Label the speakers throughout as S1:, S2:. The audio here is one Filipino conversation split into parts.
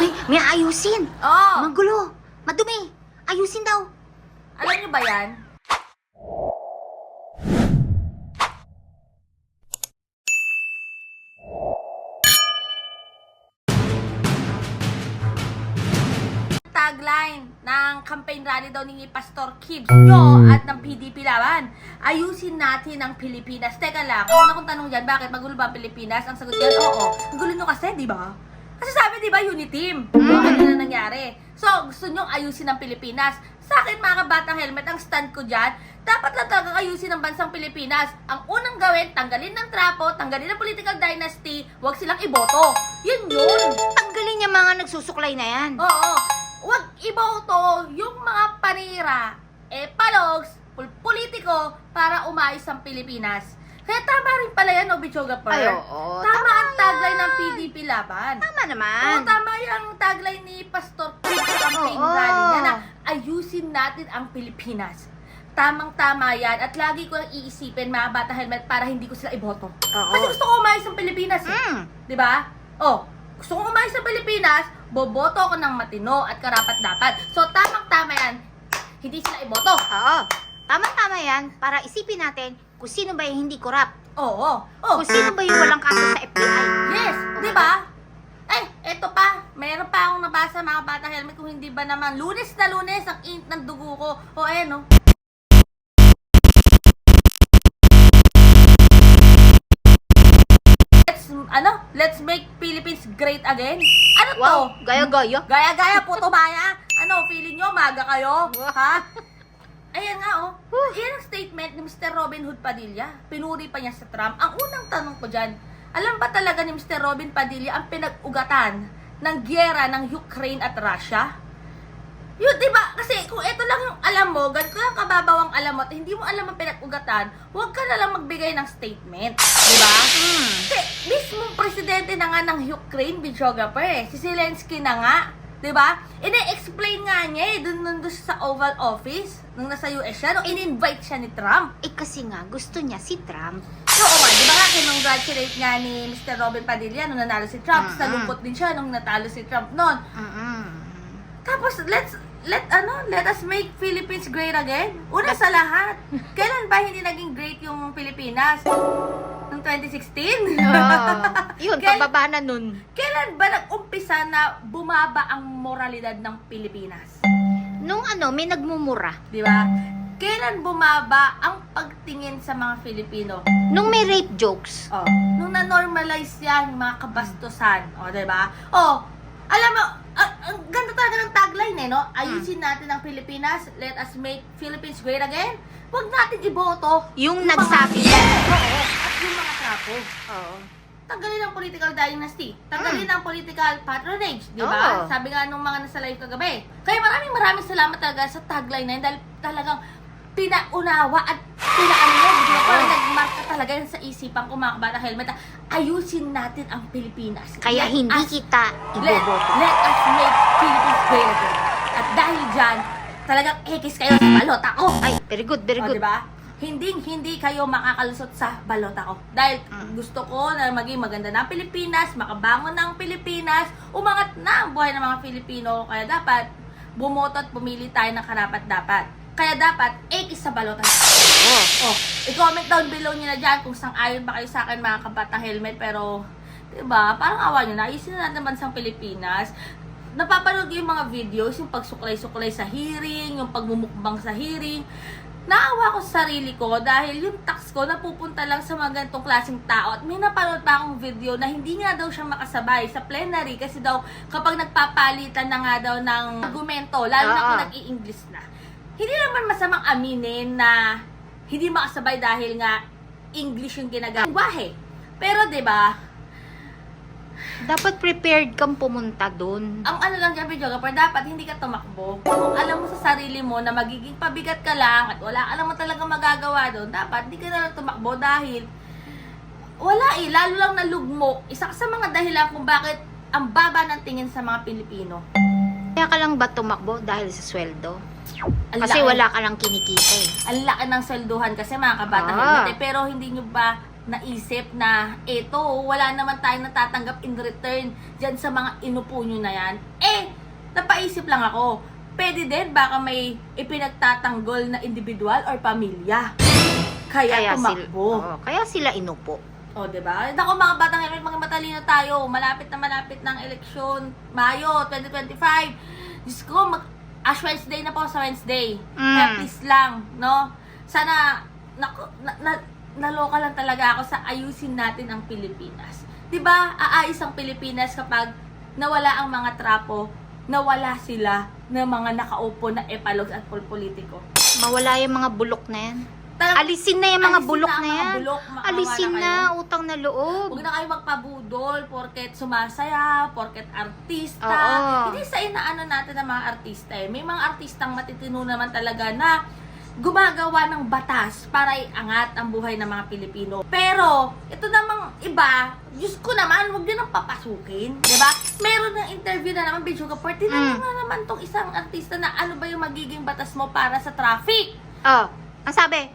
S1: Uy, may ayusin.
S2: Oo.
S1: Magulo. Madumi. Ayusin daw.
S2: Alam niyo ba yan? tagline ng campaign rally daw ni Pastor Kibbs nyo at ng PDP laban. Ayusin natin ang Pilipinas. Teka lang, kung una kong tanong dyan, bakit magulo ba ang Pilipinas? Ang sagot dyan, oo. Ang gulo nyo kasi, di ba? Kasi sabi, di ba, unity team.
S1: Mm.
S2: Ano na nangyari? So, gusto nyo ayusin ang Pilipinas. Sa akin, mga kabatang helmet, ang stand ko dyan, dapat lang talagang ayusin ang bansang Pilipinas. Ang unang gawin, tanggalin ng trapo, tanggalin ang political dynasty, huwag silang iboto. Yun yun.
S1: Tanggalin niya mga nagsusuklay na yan.
S2: Oo. Huwag iboto yung mga panira, eh, palogs, politiko, para umayos ang Pilipinas. Kaya tama rin pala yan, no, Bichoga Per?
S1: Ay, oo.
S2: Tama,
S1: Tama
S2: ang tagline ng PDP laban.
S1: Tama
S2: Oo,
S1: naman.
S2: tama yung tagline ni Pastor sa campaign
S1: Oo.
S2: rally niya na ayusin natin ang Pilipinas. Tamang-tama yan. At lagi ko lang iisipin, mga bata helmet, para hindi ko sila iboto.
S1: Oo.
S2: Kasi gusto ko umayos ang Pilipinas. Eh.
S1: Mm.
S2: Di ba? Oh, gusto kong umayos sa Pilipinas, boboto ako ng matino at karapat-dapat. So, tamang-tama yan. Hindi sila iboto.
S1: Oo. Tama-tama yan para isipin natin kung sino ba yung hindi korap.
S2: Oo. Oh,
S1: Kung sino ba yung walang kaso sa FBI.
S2: yes. Di ba? Eh, eto pa. Meron pa akong nabasa mga bata helmet kung hindi ba naman lunes na lunes ang int ng dugo ko. O, ayan, no? Let's, ano? Let's make Philippines great again? Ano to?
S1: Wow, gaya-gaya.
S2: Gaya-gaya po tumaya. Ano, feeling nyo, maga kayo? Ha? Ayan nga, oh. Iyan ang ni Mr. Robin Hood Padilla. Pinuri pa niya sa Trump. Ang unang tanong ko dyan, alam ba talaga ni Mr. Robin Padilla ang pinag-ugatan ng gyera ng Ukraine at Russia? Yun, di ba? Kasi kung ito lang yung alam mo, ganito lang kababaw ang alam mo, at hindi mo alam ang pinag-ugatan, huwag ka na lang magbigay ng statement. Di ba?
S1: Mm.
S2: Kasi mismong presidente na nga ng Ukraine, videographer eh. Si Zelensky na nga. 'Di ba? Ine-explain nga niya eh, dun, dun, dun sa Oval Office, nung nasa US siya, nung in-invite siya ni Trump.
S1: Eh kasi nga, gusto niya si Trump.
S2: So, oo nga, di ba nga, kinongratulate nga ni Mr. Robin Padilla nung nanalo si Trump.
S1: Mm-mm.
S2: Nalungkot din siya nung natalo si Trump noon.
S1: Mm-mm.
S2: Tapos, let's, let, ano, let us make Philippines great again. Una sa lahat, kailan ba hindi naging great yung Pilipinas? Noong 2016?
S1: Oo. Yun,
S2: Kail-
S1: pababa na nun.
S2: Kailan ba nag-umpisa na bumaba ang moralidad ng Pilipinas?
S1: Nung ano, may nagmumura.
S2: Di ba? Kailan bumaba ang pagtingin sa mga Filipino?
S1: Nung may rape jokes.
S2: Oh, nung na-normalize yan, mga kabastusan. O, di ba? Oh, alam mo, ang, ang ganda talaga ng tagline eh, no? Ayusin natin ang Pilipinas, let us make Philippines great again. Huwag natin iboto.
S1: Yung nagsabi yan.
S2: Oo, yung mga trapo.
S1: Oo.
S2: tanggalin ang political dynasty. Tanggalin ang political patronage, di ba?
S1: Hmm. Oo.
S2: Sabi nga nung mga nasa live kagabi. Kaya maraming maraming salamat talaga sa tagline na yun dahil talagang pinaunawa at pinaano mo, di ba? Parang nagmark ka talaga yan sa isipan ko mga kabata helmet. na Ayusin natin ang Pilipinas.
S1: Kaya
S2: Let
S1: hindi
S2: us-
S1: kita
S2: let,
S1: iboboto.
S2: let us make Philippines great again. At dahil dyan, talagang ekis kayo sa balota ko.
S1: Ay, very good, very
S2: O,
S1: good.
S2: diba? Hindi hindi kayo makakalusot sa balota ko. Dahil
S1: Mm.
S2: gusto ko na maging maganda ang Pilipinas, makabangon ang Pilipinas, umangat na ang buhay ng mga Pilipino. Kaya dapat bumoto at pumili tayo ng karapat dapat. Kaya dapat, ekis sa balota.
S1: Oo.
S2: Oh, i-comment down below nyo na dyan kung sang ayon ba kayo sa akin mga kabatang helmet. Pero, di ba, parang awa nyo na. Ayusin na natin bansang Pilipinas. Napapanood yung mga videos, yung pagsuklay-suklay sa hearing, yung pagmumukbang sa hearing. Naawa ko sa sarili ko dahil yung tax ko napupunta lang sa mga ganitong klaseng tao. At may napanood pa akong video na hindi nga daw siya makasabay sa plenary kasi daw kapag nagpapalitan na nga daw ng argumento, lalo na kung
S1: Oo.
S2: nag-i-English na. Hindi naman masamang aminin na hindi makasabay dahil nga English yung ginagamit. Wahe. Pero 'di ba?
S1: Dapat prepared kang pumunta dun.
S2: Ang ano lang dyan, videographer, dapat hindi ka tumakbo. Kung alam mo sa sarili mo na magiging pabigat ka lang at wala ka naman talaga magagawa doon, dapat hindi ka na lang tumakbo dahil wala eh, lalo lang nalugmo. Isa ka sa mga dahilan kung bakit ang baba ng tingin sa mga Pilipino.
S1: Kaya ka lang ba tumakbo dahil sa sweldo?
S2: Ang
S1: Kasi
S2: laki-
S1: wala ka lang kinikita eh.
S2: ang laki ng swelduhan kasi mga kabata
S1: Ah.
S2: helmet eh, pero hindi nyo ba naisip na eto, wala naman tayong natatanggap in return dyan sa mga inupo nyo na yan. Eh, napaisip lang ako, pwede din baka may ipinagtatanggol na individual or pamilya. Kaya,
S1: Kaya, sila,
S2: tumakbo.
S1: Oo, kaya sila inupo.
S2: O, di ba? Nako mga batang helmet, mga matalino tayo. Malapit na malapit ng eleksyon. Mayo 2025. Diyos ko, mag Ash Wednesday na po sa Wednesday.
S1: Mm.
S2: Kaya please lang, no? Sana, nako, na, na, naloka lang talaga ako sa ayusin natin ang Pilipinas. Di ba? Aayos ang Pilipinas kapag nawala ang mga trapo, nawala sila ng mga nakaupo na epalogs at politiko.
S1: Mawala yung mga bulok na yan.
S2: Talagang-
S1: Alisin na yung mga
S2: Alisin
S1: bulok
S2: na
S1: na yan.
S2: bulok,
S1: Alisin na,
S2: kayo.
S1: utang na loob.
S2: Huwag na kayo magpabudol porket sumasaya, porket artista.
S1: Oo.
S2: Hindi sa inaano natin ng mga artista eh. May mga artistang matitino naman talaga na gumagawa ng batas para iangat ang buhay ng mga Pilipino. Pero, ito namang iba, Diyos ko naman, huwag nyo nang papasukin. 'di ba? Meron ng interview na naman, Bijuga Port, tinanong
S1: Mm.
S2: na naman tong isang artista na ano ba yung magiging batas mo para sa traffic.
S1: Oh, ang sabi?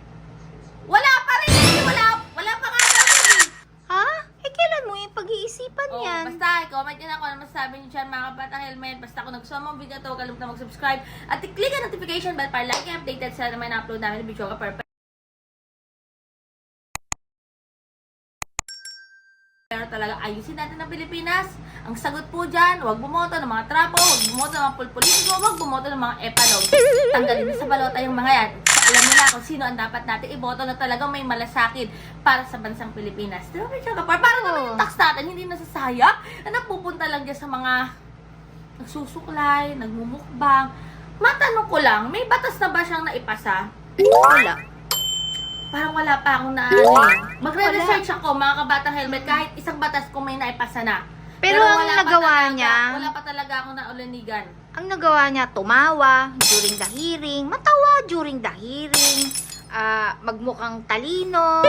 S2: Wala pa rin! Wala, wala pa nga daw eh.
S1: Ha? Eh, kailan mo yung pag-iisipan
S2: Oh,
S1: yan?
S2: basta, comment nyo na masasabi nyo dyan mga kabatang helmet. Basta nagustuhan mo ang video to, huwag kalimutan mag-subscribe. At i-click ang notification bell para lagi updated sa naman na-upload namin ng video ka per Pero talaga ayusin natin ang Pilipinas. Ang sagot po dyan, huwag bumoto ng mga trapo, huwag bumoto ng mga politiko, huwag bumoto ng mga epalog. Tanggalin niyo sa balota yung mga yan. Alam niyo na kung sino ang dapat natin iboto na talagang may malasakit para sa bansang Pilipinas. Di ba, Rachel Kapar? Para naman yung tax natin hindi nasasayang na napupunta lang dyan sa mga nagsusuklay, nagmumukbang. Matanong ko lang, may batas na ba siyang naipasa?
S1: Wala.
S2: Parang wala pa akong na ano eh. Magre-research ako mga kabatang helmet kahit isang batas kung may naipasa na.
S1: Pero ang
S2: wala pa
S1: nagawa
S2: talaga-
S1: niya,
S2: Wala pa talaga akong naulanigan.
S1: Ang nagawa niya, tumawa during the hearing, matawa during the hearing, ah, magmukhang talino,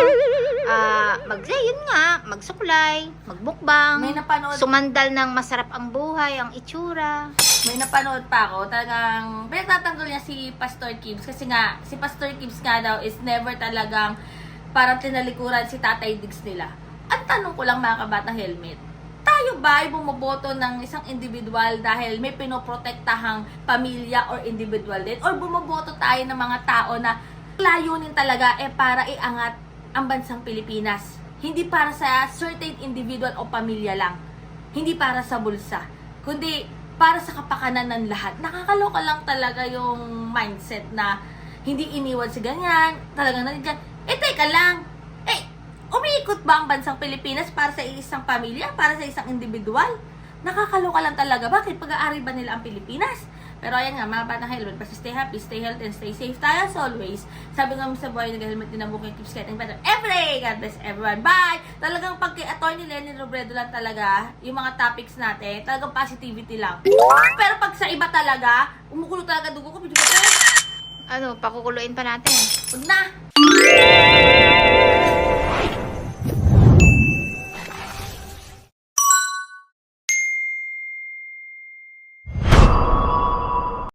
S1: ah, mag, yun nga, magsuklay, magmukbang,
S2: May napanood,
S1: sumandal ng masarap ang buhay, ang itsura.
S2: may napanood pa ako. Talagang, pinagtatanggol niya si Pastor Gibbs. Kasi nga, si Pastor Gibbs nga daw is never talagang parang tinalikuran si Tatay Diggs nila. Ang tanong ko lang mga kabatang helmet, tayo ba ay bumoboto ng isang individual dahil may pinoprotektahang pamilya or individual din? Or bumoboto tayo ng mga tao na layunin talaga eh para iangat ang bansang Pilipinas? Hindi para sa certain individual o pamilya lang. Hindi para sa bulsa. Kundi para sa kapakanan ng lahat. Nakakaloka lang talaga yung mindset na hindi iniwan si ganyan, talagang nandiyan. Eh, teka lang. Umiikot ba ang bansang Pilipinas para sa isang pamilya, para sa isang individual? Nakakaloka lang talaga. Bakit pag-aari ba nila ang Pilipinas? Pero ayan nga, mga batang helmet, basta stay happy, stay healthy, and stay safe tayo as always. Sabi nga mo sa buhay, nag-helmet din ang bukay, keeps getting better every day. God bless everyone. Bye! Talagang pag kay Atty. Lenny Robredo lang talaga, yung mga topics natin, talagang positivity lang. Pero pag sa iba talaga, umukulo talaga dugo ko,
S1: Ano, pakukuluin pa natin.
S2: Huwag na!